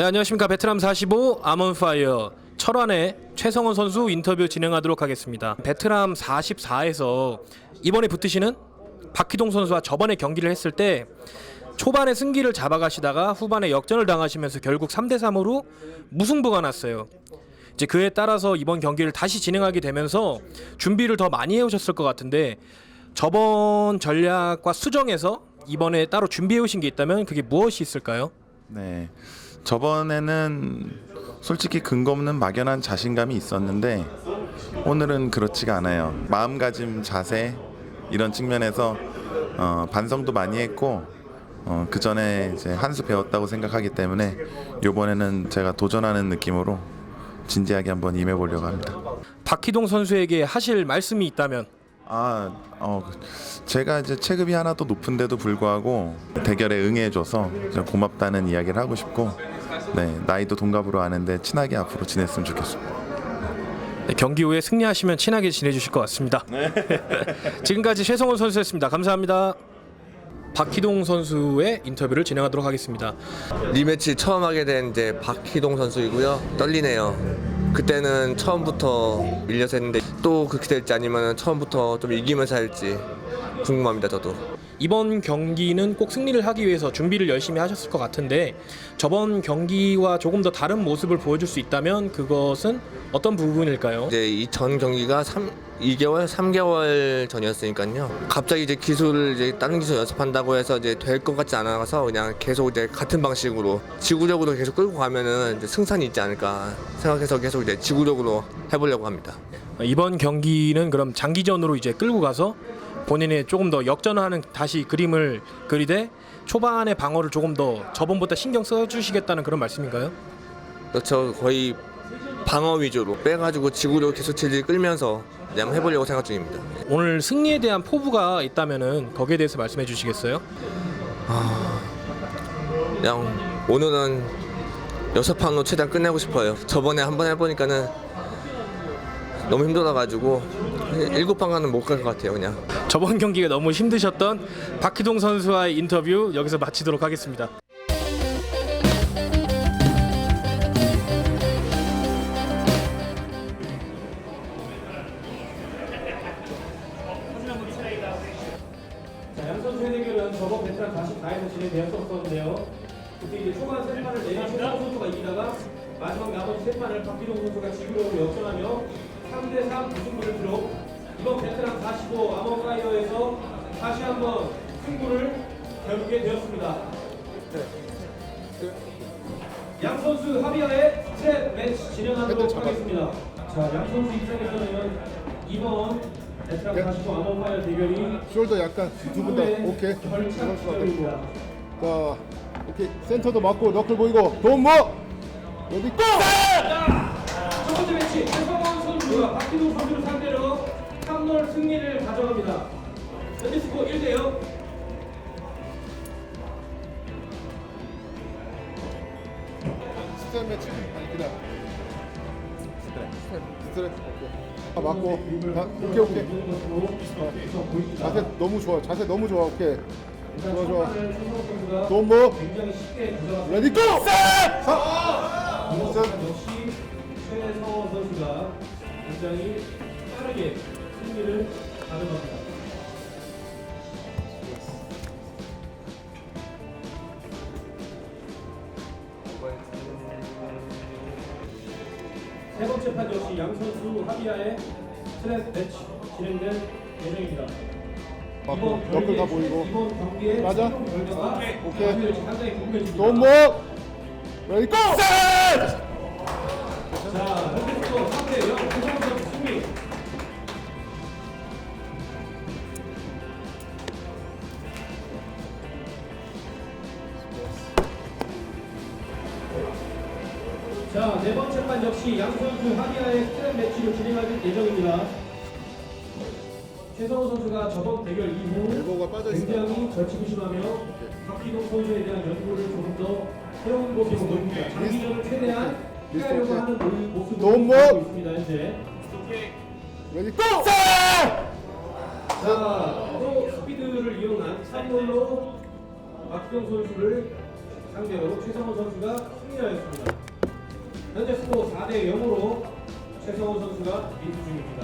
네, 안녕하십니까. 베트남 45 아몬파이어 철환의 최성원 선수 인터뷰 진행하도록 하겠습니다. 베트남 44에서 이번에 붙으시는 박희동 선수와 저번에 경기를 했을 때 초반에 승기를 잡아가시다가 후반에 역전을 당하시면서 결국 3대 3으로 무승부가 났어요. 이제 그에 따라서 이번 경기를 다시 진행하게 되면서 준비를 더 많이 해오셨을 것 같은데 저번 전략과 수정해서 이번에 따로 준비해 오신 게 있다면 그게 무엇이 있을까요? 네. 저번에는 솔직히 근거 없는 막연한 자신감이 있었는데 오늘은 그렇지가 않아요. 마음가짐, 자세 이런 측면에서 어, 반성도 많이 했고 어, 그 전에 이제 한 수 배웠다고 생각하기 때문에 이번에는 제가 도전하는 느낌으로 진지하게 한번 임해보려고 합니다. 박희동 선수에게 하실 말씀이 있다면 아, 어, 제가 이제 체급이 하나도 높은데도 불구하고 대결에 응해줘서 좀 고맙다는 이야기를 하고 싶고, 네 나이도 동갑으로 아는데 친하게 앞으로 지냈으면 좋겠습니다. 네, 경기 후에 승리하시면 친하게 지내주실 것 같습니다. 지금까지 최성원 선수였습니다. 감사합니다. 박희동 선수의 인터뷰를 진행하도록 하겠습니다. 리매치 처음 하게 된 이제 박희동 선수이고요. 떨리네요. 그때는 처음부터 밀려서 했는데 또 그렇게 될지 아니면 처음부터 좀 이기면서 할지 궁금합니다. 저도. 이번 경기는 꼭 승리를 하기 위해서 준비를 열심히 하셨을 것 같은데 저번 경기와 조금 더 다른 모습을 보여줄 수 있다면 그것은 어떤 부분일까요? 이제 이 전 경기가 3, 2개월, 3개월 전이었으니까요. 갑자기 이제 기술을 이제 다른 기술 연습한다고 해서 이제 될 것 같지 않아서 그냥 계속 이제 같은 방식으로 지구력으로 계속 끌고 가면은 이제 승산이 있지 않을까 생각해서 계속 이제 지구력으로 해보려고 합니다. 이번 경기는 그럼 장기전으로 이제 끌고 가서 본인의 조금 더 역전하는 다시 그림을 그리되 초반의 방어를 조금 더 저번보다 신경 써주시겠다는 그런 말씀인가요? 그렇죠. 거의 방어 위주로 빼가지고 지구력 계속 질질 끌면서 그냥 해보려고 생각 중입니다. 오늘 승리에 대한 포부가 있다면은 거기에 대해서 말씀해 주시겠어요? 그냥 오늘은 여섯 판으로 최대한 끝내고 싶어요. 저번에 한번 해보니까는 너무 힘들어가지고 일곱 판 가는 못 갈 것 같아요. 그냥. 저번 경기가 너무 힘드셨던 박희동 선수와의 인터뷰 여기서 마치도록 하겠습니다. 자, 양 선수의 대결은 저번 베트남 44에서 진행되었었는데요. 그때 이제 초반 세 판을 내린 최성 선수가 이기다가 마지막 나머지 세 판을 박기동 선수가 지구력으로 역전하며 3대3 무승부를 기록. 이번 베트남 45 아머파이어에서 다시 한번 승부를 겨루게 되었습니다. 양 선수 합의하에 스텝 매치 진행하도록 하겠습니다. 자, 양 선수 입장에서는 이번 베트남 45 아머파이어 대결이 숄더 약간 두 분 다 오케이 결착전입니다. 자 오케이 센터도 맞고 너클 보이고 돈모 여기 고! 첫 번째 매치 최성원 선수가 박희동 선수를 상대로 3월 승리를 가져갑니다. 현재 스코어 1대 0. 스텝 매치 아니 그냥 스텝 스텝 오케이 아 맞고. 다, 오케이 오케이. 어, 자세 너무 좋아 자세 너무 좋아. 오케이. 좋아 좋아. 가져갑니다. 레디 고! 이번 역시 최성원 선수가 굉장히 빠르게 승리를 가져갑니다. 세 번째 판 역시 양 선수 합의하에 스트레스 매치 진행될 예정입니다. 맞고 너클 다 보이고 이번 경기의 맞아? 최종 결과가 오케이. 오케이. 상당히 궁금해집니다. 돈모 레디 고! 자, 스코어 3대 0 네 번째 판 역시 양 선수 합의하에 스트랩 매치를 진행할 예정입니다. 최성호 선수가 저번 대결 이후 굉장히 절치부심하며 박희동 선수에 대한 연구를 조금 더 해온 것으로 보입니다. 장기전을 최대한 피하려고 하는 모습- 모습을 보이고 있습니다. 현재. 레디 고! 자, 또 스피드를 이용한 3롤로 박희동 선수를 상대로 최성호 선수가 승리하였습니다. 현재 스코어 4대 0으로 최성원 선수가 리드 중입니다.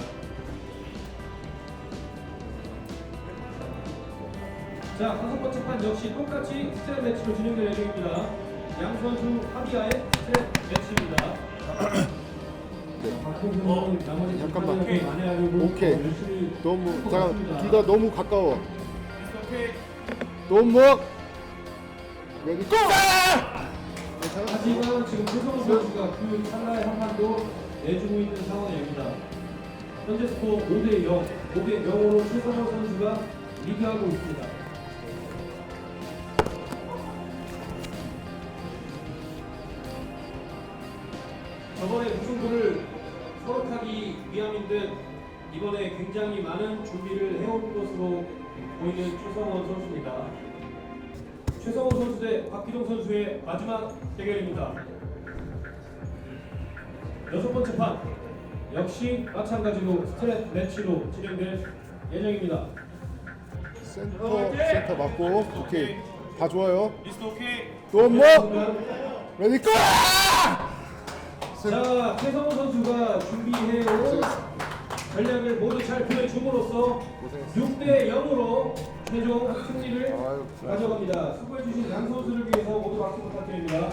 자, 다섯 번째 판 역시 똑같이 스트랩 매치로 진행될 예정입니다. 양 선수 합의하에 스트랩 매치입니다. 잠깐만. 오케이. 너무 잠깐 둘다 너무 가까워. 너무 여기 고! 하지만 지금 최성원 선수가 그 찰나의 한 판도 내주고 있는 상황입니다. 현재 스코어 5대 0, 5대 0으로 최성원 선수가 리드하고 있습니다. 저번에 무승부를 서록하기 위함인 듯 이번에 굉장히 많은 준비를 해온 것으로 보이는 최성원 선수입니다. 선수 대 박기동 선수의 마지막 대결입니다. 여섯 번째 판 역시 마찬가지로 스트랩 매치로 진행될 예정입니다. 센터 센터 맞고 오케이 다 좋아요. 리스트 오케이. 너무 레디 고! 자, 최성원 선수가 준비해온 전략을 모두 잘 보여줌으로써 6대 0으로 최종 승리를 아유, 가져갑니다. 수고해주신 양 선수를 위해서 모두 박수 부탁드립니다.